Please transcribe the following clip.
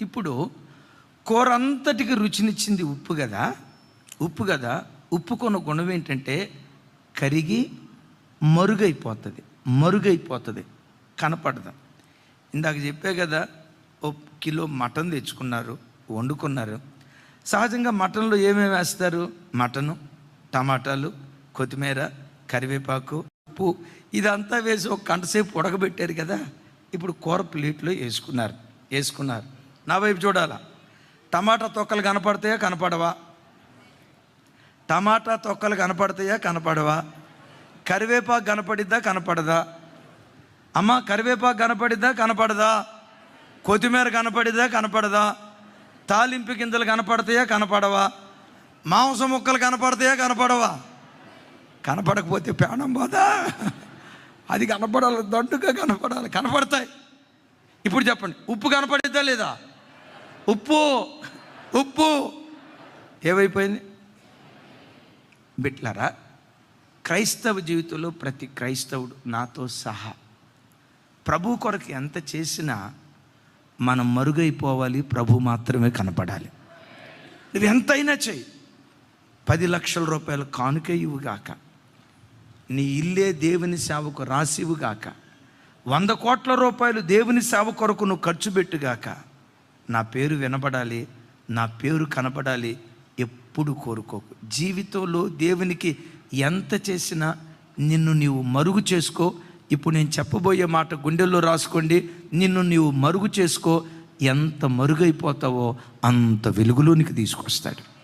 ఇప్పుడు కూర అంతటికి రుచినిచ్చింది ఉప్పు కదా? ఉప్పు కదా? ఉప్పు కొన్న గుణం ఏంటంటే కరిగి మరుగైపోతుంది మరుగైపోతుంది కనపడదు. ఇందాక చెప్పే కదా ఓ కిలో మటన్ తెచ్చుకున్నారు వండుకున్నారు. సహజంగా మటన్లో ఏమేమి వేస్తారు? మటను టమాటాలు కొత్తిమీర కరివేపాకు ఉప్పు. ఇదంతా వేసి ఒక గంటసేపు ఉడకబెట్టారు కదా? ఇప్పుడు కూర ప్లేట్లో వేసుకున్నారు వేసుకున్నారు. నా వైపు చూడాలా? టమాటా తొక్కలు కనపడతాయా కనపడవా? టమాటా తొక్కలు కనపడతాయా కనపడవా? కరివేపాకు కనపడిద్దా కనపడదా? అమ్మ కరివేపాకు కనపడిద్దా కనపడదా? కొత్తిమీర కనపడిద్దా కనపడదా? తాలింపు గింజలు కనపడతాయా కనపడవా? మాంసం ముక్కలు కనపడతాయా కనపడవా? కనపడకపోతే ప్రాణం పోదా? అది కనపడాలి దండుగా కనపడాలి కనపడతాయి. ఇప్పుడు చెప్పండి ఉప్పు కనపడిద్దా లేదా? ఉప్పు ఉప్పు. ఏమైపోయింది? బిట్లారా క్రైస్తవ జీవితంలో ప్రతి క్రైస్తవుడు నాతో సహా ప్రభు కొరకు ఎంత చేసినా మనం మరుగైపోవాలి ప్రభు మాత్రమే కనపడాలి. నువ్వు ఎంతైనా చెయ్యి. పది లక్షల రూపాయలు కానుక ఇవ్వుగాక నీ ఇల్లే దేవుని సేవకు రాసివుగాక వంద కోట్ల రూపాయలు దేవుని సేవ కొరకు నువ్వు ఖర్చు పెట్టుగాక నా పేరు వినబడాలి నా పేరు కనపడాలి ఎప్పుడు కోరుకోకు. జీవితంలో దేవునికి ఎంత చేసినా నిన్ను నీవు మరుగు చేసుకో. ఇప్పుడు నేను చెప్పబోయే మాట గుండెల్లో రాసుకోండి. నిన్ను నీవు మరుగు చేసుకో. ఎంత మరుగైపోతావో అంత వెలుగులోనికి తీసుకొస్తాడు.